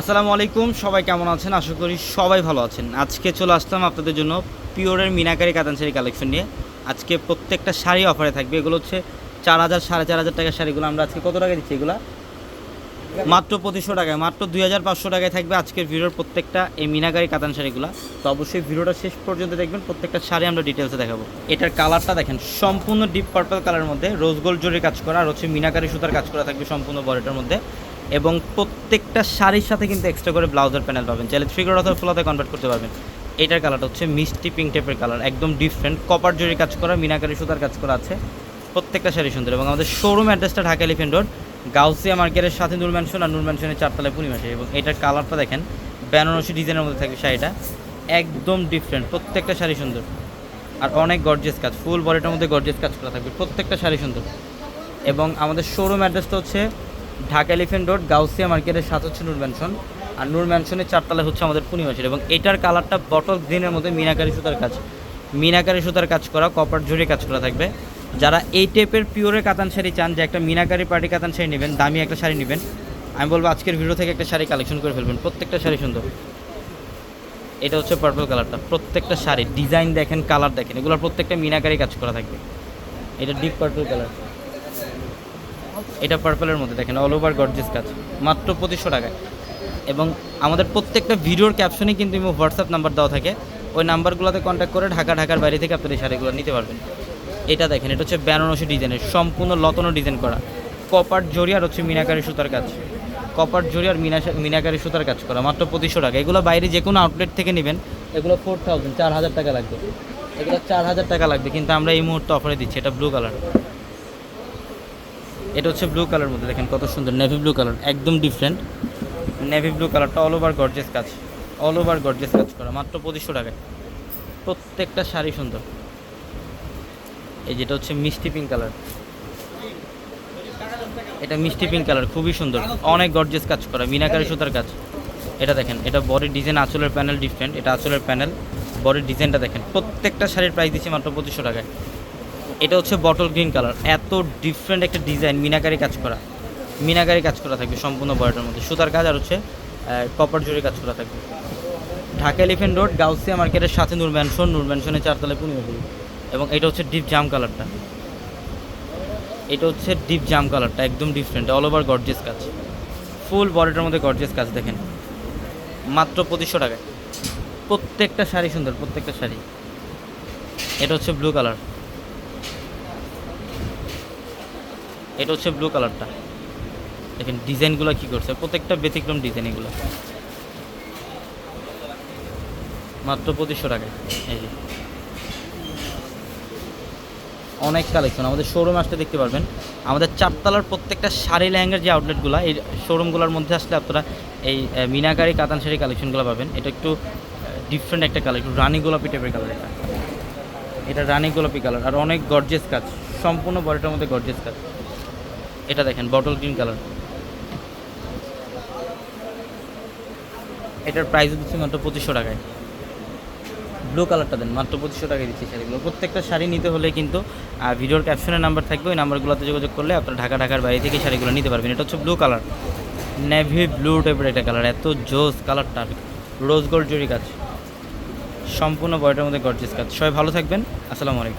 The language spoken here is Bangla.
আসসালামু আলাইকুম, সবাই কেমন আছেন? আশা করি সবাই ভালো আছেন। আজকে চলে আসলাম আপনাদের জন্য পিওরের মিনাকারি কাতান শাড়ি কালেকশন নিয়ে। আজকে প্রত্যেকটা শাড়ি অফারে থাকবে। এগুলো হচ্ছে চার হাজার, সাড়ে চার হাজার টাকার শাড়িগুলো। আমরা আজকে কত টাকা দিচ্ছি এগুলো? মাত্র পঁচিশশো টাকায়, মাত্র দুই হাজার পাঁচশো টাকায় থাকবে আজকের ভিডিওর প্রত্যেকটা এই মিনাকারি কাতান শাড়িগুলো তো অবশ্যই ভিডিওটা শেষ পর্যন্ত দেখবেন। প্রত্যেকটা শাড়ি আমরা ডিটেলসে দেখাবো। এটার কালারটা দেখেন, সম্পূর্ণ ডিপ পার্পল কালারের মধ্যে রোজ গোল্ড জরির কাজ করা, আর হচ্ছে মিনাকারি সুতার কাজ করা থাকবে সম্পূর্ণ বডিটার মধ্যে। এবং প্রত্যেকটা শাড়ির সাথে কিন্তু এক্সট্রা করে ব্লাউজের প্যানেল পাবেন। চাইলে ফিগার অথবা ফ্লোতে কনভার্ট করতে পারবেন। এটার কালারটা হচ্ছে মিষ্টি পিঙ্ক টাইপের কালার একদম ডিফারেন্ট কপার জরির কাজ করা, মিনাকারি সুতার কাজ করা আছে। প্রত্যেকটা শাড়ি সুন্দর এবং আমাদের শোরুম অ্যাড্রেসটা ঢাকা এলিফেন্ট রোড গাউসিয়া মার্কেটের সাথে নূর ম্যানশন আর নূর ম্যানশনের চারতলায় পূর্ণিমাসে এবং এটার কালারটা দেখেন, বেনারসি ডিজাইনের মধ্যে থাকবে শাড়িটা। একদম ডিফারেন্ট প্রত্যেকটা শাড়ি সুন্দর। আর অনেক গর্জেস কাজ ফুল বডিটার মধ্যে গর্জেস কাজ করা থাকবে। প্রত্যেকটা শাড়ি সুন্দর। এবং আমাদের শোরুম অ্যাড্রেসটা হচ্ছে ঢাকা এলিফেন্ট রোড, গাউসিয়া মার্কেটের সাথে হচ্ছে নূর ম্যানশন আর নূর ম্যানশনের চারতলায় হচ্ছে আমাদের পূর্ণিমাসের এবং এটার কালারটা বটল গ্রিনের মধ্যে মিনাকারি সুতার কাজ। মিনাকারি সুতার কাজ করা কপার জুড়ে কাজ করা থাকবে। যারা এই টাইপের পিওরের কাতান শাড়ি চান, যে একটা মিনাকারি পার্টি কাতান শাড়ি নেবেন, দামি একটা শাড়ি নেবেন, আমি বলব আজকের ভিডিও থেকে একটা শাড়ি কালেকশন করে ফেলবেন। প্রত্যেকটা শাড়ি সুন্দর। এটা হচ্ছে পার্পল কালারটা প্রত্যেকটা শাড়ি ডিজাইন দেখেন কালার দেখেন, এগুলোর প্রত্যেকটা মিনাকারি কাজ করা থাকবে। এটা ডিপ পার্পল কালার এটা পার্পলের মধ্যে দেখেন অল ওভার গর্জেস কাজ মাত্র পঁচিশশো টাকায়। এবং আমাদের প্রত্যেকটা ভিডিওর ক্যাপশনে কিন্তু হোয়াটসঅ্যাপ নাম্বার দেওয়া থাকে। ওই নাম্বারগুলোতে কন্ট্যাক্ট করে ঢাকা, ঢাকার বাইরে থেকে আপনার এই শাড়িগুলো নিতে পারবেন। এটা দেখেন, এটা হচ্ছে বেনারসি ডিজাইনের, সম্পূর্ণ লতনো ডিজাইন করা। কপার জরি আর হচ্ছে মিনাকারি সুতার কাজ। কপার জরি আর মিনা, মিনাকারি সুতার কাজ করা, মাত্র পঁচিশশো টাকা। এগুলো বাইরে যে কোনো আউটলেট থেকে নেবেন, এগুলো ফোর থাউজেন্ড চার হাজার টাকা লাগবে। এগুলো চার হাজার টাকা লাগবে, কিন্তু আমরা এই মুহূর্তে অফারে দিচ্ছি, এটা ব্লু কালার এটা হচ্ছে ব্লু কালার মধ্যে, দেখেন কত সুন্দর নেভি ব্লু কালার একদম ডিফারেন্ট নেভি ব্লু কালারটা অল ওভার গর্জেস কাজ অল ওভার গর্জেস কাজ করা, মাত্র পঁচিশশো টাকায়। প্রত্যেকটা শাড়ি সুন্দর। এই যেটা হচ্ছে মিষ্টি পিঙ্ক কালার এটা মিষ্টি পিঙ্ক কালার খুবই সুন্দর। অনেক গর্জেস কাজ করা, মিনাকারি সুতার কাজ। এটা দেখেন, এটা বডির ডিজাইন আঁচলের প্যানেল ডিফারেন্ট এটা আঁচলের প্যানেল বডির ডিজাইনটা দেখেন। প্রত্যেকটা শাড়ির প্রাইস দিচ্ছে মাত্র পঁচিশশো টাকায়। এটা হচ্ছে বটল গ্রিন কালার এত ডিফারেন্ট একটা ডিজাইন মিনাকারি কাজ করা। মিনাকারি কাজ করা থাকবে সম্পূর্ণ বডিটার মধ্যে। সুতার কাজ আর হচ্ছে কপার জরি কাজ করা থাকবে। ঢাকা এলিফেন্ট রোড গাউসিয়া মার্কেটের সাথে নূর ম্যানশন নূর ম্যানশনের চারতলায় পূর্ণিমাপুরি এবং এটা হচ্ছে ডিপ জাম কালারটা এটা হচ্ছে ডিপ জাম কালারটা একদম ডিফারেন্ট অল ওভার গর্জেস কাজ। ফুল বডিটার মধ্যে গর্জেস কাজ, দেখেন। মাত্র পঁচিশশো টাকায়। প্রত্যেকটা শাড়ি সুন্দর, প্রত্যেকটা শাড়ি। এটা হচ্ছে ব্লু কালার এটা হচ্ছে ব্লু কালারটা দেখেন, ডিজাইনগুলো কী করছে? প্রত্যেকটা ব্যতিক্রম ডিজাইন এগুলো। মাত্র পঁচিশশো টাকায়। এই যে। অনেক কালেকশন আমাদের শোরুম আসতে দেখতে পারবেন। আমাদের চারতলার প্রত্যেকটা শাড়ি লেহেঙ্গার যে আউটলেটগুলো এই শোরুমগুলোর মধ্যে আসলে আপনারা এই মিনাকারি কাতান শাড়ি কালেকশনগুলো পাবেন। এটা একটু ডিফারেন্ট একটা কালার একটু রানী গোলাপি টাইপের কালার এটা। এটা রানি গোলাপি কালার আর অনেক গর্জেস কাজ। সম্পূর্ণ বডিটার মধ্যে গর্জেস কাজ। এটা দেখেন বটল গ্রিন কালার এটার প্রাইস দিচ্ছি মাত্র পঁচিশশো টাকায়। ব্লু কালারটা দেন, মাত্র পঁচিশশো টাকায় দিচ্ছি শাড়িগুলো। প্রত্যেকটা শাড়ি নিতে হলে কিন্তু ভিডিওর ক্যাপশনের নাম্বার থাকবে, ওই নাম্বারগুলোতে যোগাযোগ করলে আপনারা ঢাকা, ঢাকার বাইরে থেকে শাড়িগুলো নিতে পারবেন। এটা হচ্ছে ব্লু কালার নেভি ব্লু টাইপের একটা কালার এত জোস কালারটা রোজ গোল্ড জরি কাজ। সম্পূর্ণ বয়টার মধ্যে গর্জেস কাজ। সবাই ভালো থাকবেন। আসসালামু আলাইকুম।